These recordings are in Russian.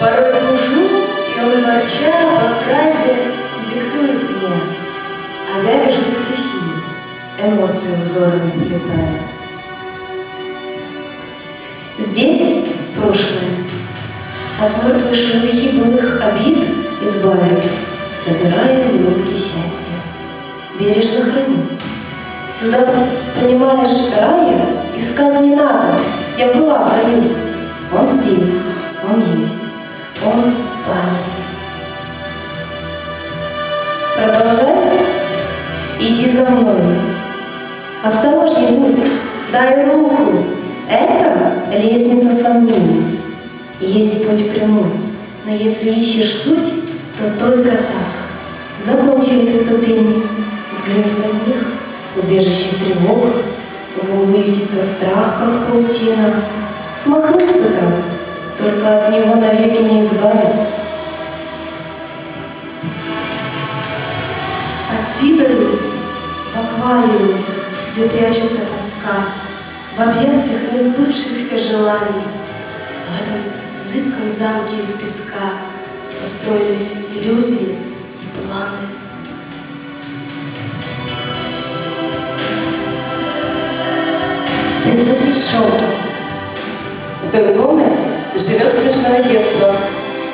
Порой служу, и он ворча во фразе диктует мне. А я вижу стихи, эмоции узорами сплетая. Здесь прошлое, от мертвой шелухи былых обид избавив, собирая минутки счастья. Бережно храни. Сюда, понимаешь, рая искать не надо. Я была в раю. Осторожней будь, дай руку. Это лестница сомнений. Есть путь прямой, но если ищешь суть, то только так. Закончились ступени, взгляни на них, убежище тревог, вылетится страх, как паутина. Смахнуться там, только от него навеки не избавиться. Отсидоры в где прячется тоска, в объятиях несбывшихся желаний, в этом зыбком замке из песка построились иллюзии и планы. В той комнате живет смешное детство.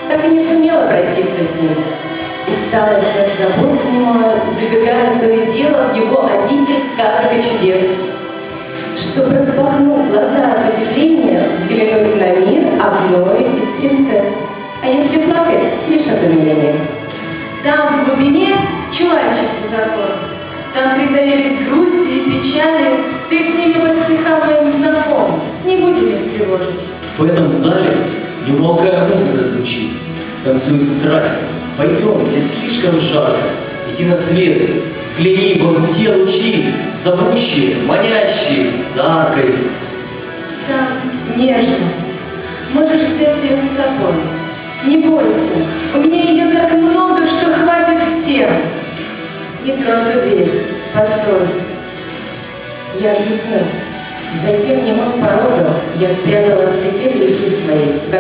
Так и не сумела проститься с ним. Усталость от забот и дело в его обитель сказок и чудес. Чтобы распахнув глаза от удивления, взглянуть на мир одной из принцесс. А если плакать, лишь от умиления. Там в глубине человеческий закон. Там притаились грусти и печали, ты с ними почти самым знаком. Не будем их тревожить. В этом зале немолкая музыка звучит, танцует страсть. Пойдем, здесь слишком жарко, свет, взгляни вон те лучи, зовущие, манящие, яркой. Там нежно. Можешь взять ее с собой. Не бойся, у меня ее так много, что хватит всем. Не трогай дверь, постой. Я объясню. За тем немым порогом я спрятала все те грехи свои, в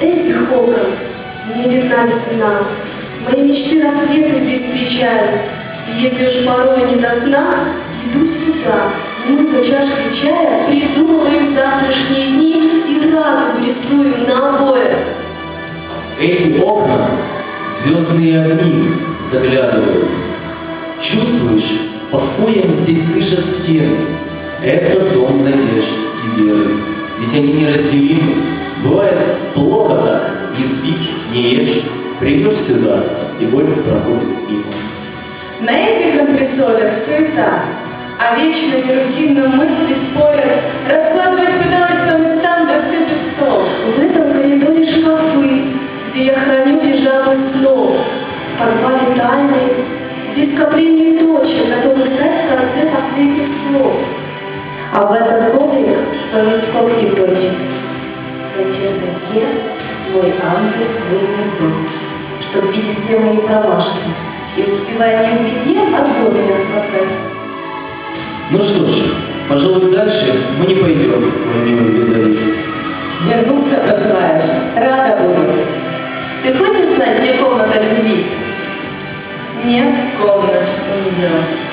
Этих окон мне видна стена. Мои мечты рассветы здесь встречают. И если уж порой не до сна, иду сюда, мы за чашкой чая придумываем завтрашние дни и радугу рисуем на обоях. Эти окна звездные огни заглядывают. Чувствуешь, покоем здесь дышат стены. Это дом надежд и веры. Ведь они неразделимы. Бывает плохо так, не спишь, не ешь. Придешь сюда, и боль проходит мимо. На этих антресолях суета, а вечно нерутинно мысли спорят, раскладывать пыталась там и там, стол. В этом коридоре шкафы, где я храню пижамы снов, в подвале тайны, здесь скопление точек, готовы стать в конце последних слов. А в этот коврик стоит скобки точек. Мой ангел вынес дом, чтоб видеть мои промашки и успевая не в беде от горя спасать. Ну что ж, пожалуй, дальше мы не пойдем, мой милый Безарий. Вернуться просыпаешь, рада буду. Ты хочешь знать, где комната любви? Нет комнат у нее.